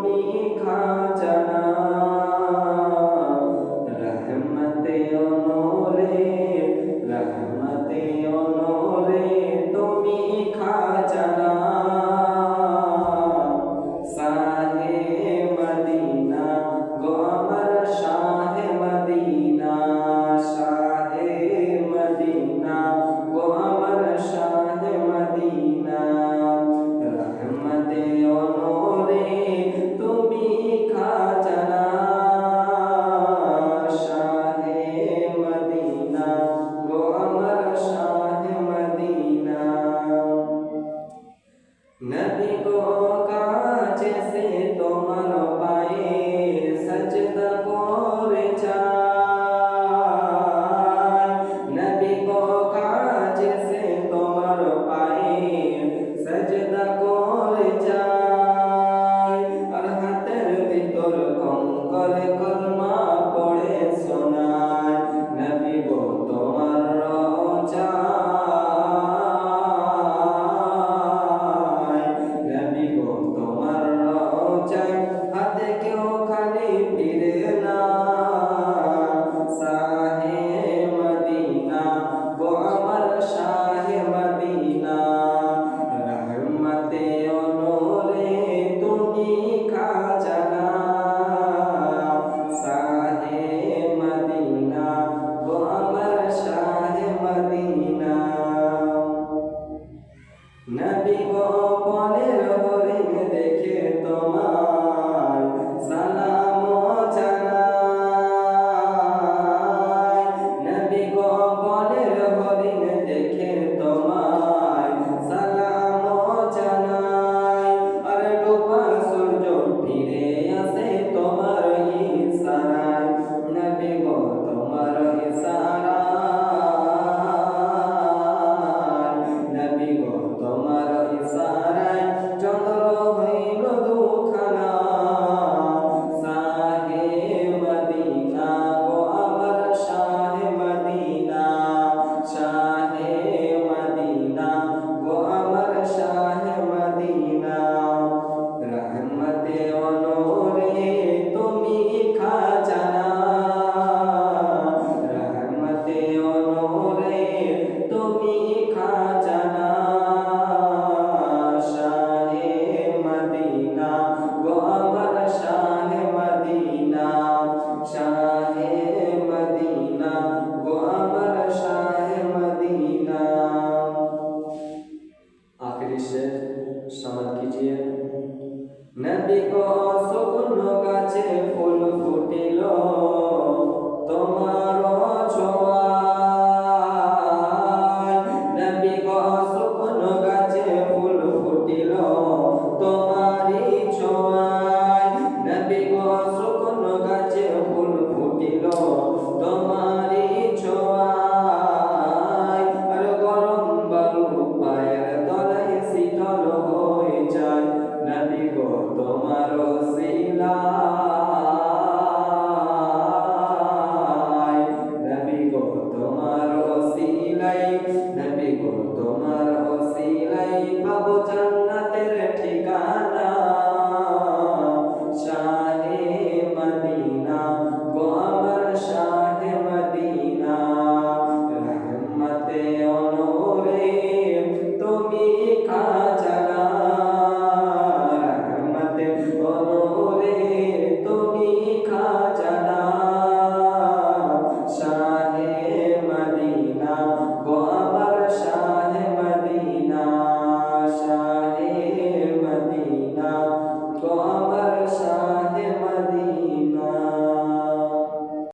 তুমি খাজানা নদী নবী গাছে ফুল ফুটিল। তোমার অসিলাই পাবো চান